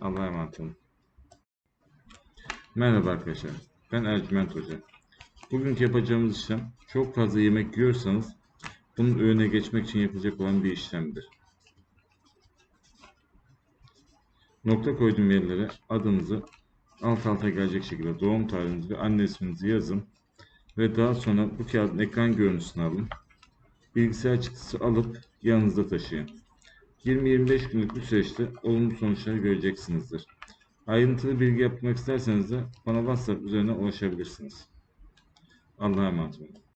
Allah'a emanet olun. Merhaba arkadaşlar. Ben Ercüment Hoca. Bugünkü yapacağımız işlem çok fazla yemek yiyorsanız bunun önüne geçmek için yapılacak olan bir işlemdir. Nokta koyduğum yerlere adınızı alt alta gelecek şekilde doğum tarihinizi ve anne isminizi yazın ve daha sonra bu kağıdın ekran görüntüsünü alın. Bilgisayar çıktısı alıp yanınızda taşıyın. 20-25 günlük bir süreçte olumlu sonuçları göreceksinizdir. Ayrıntılı bilgi yapmak isterseniz de bana WhatsApp üzerinden ulaşabilirsiniz. Allah'a emanet olun.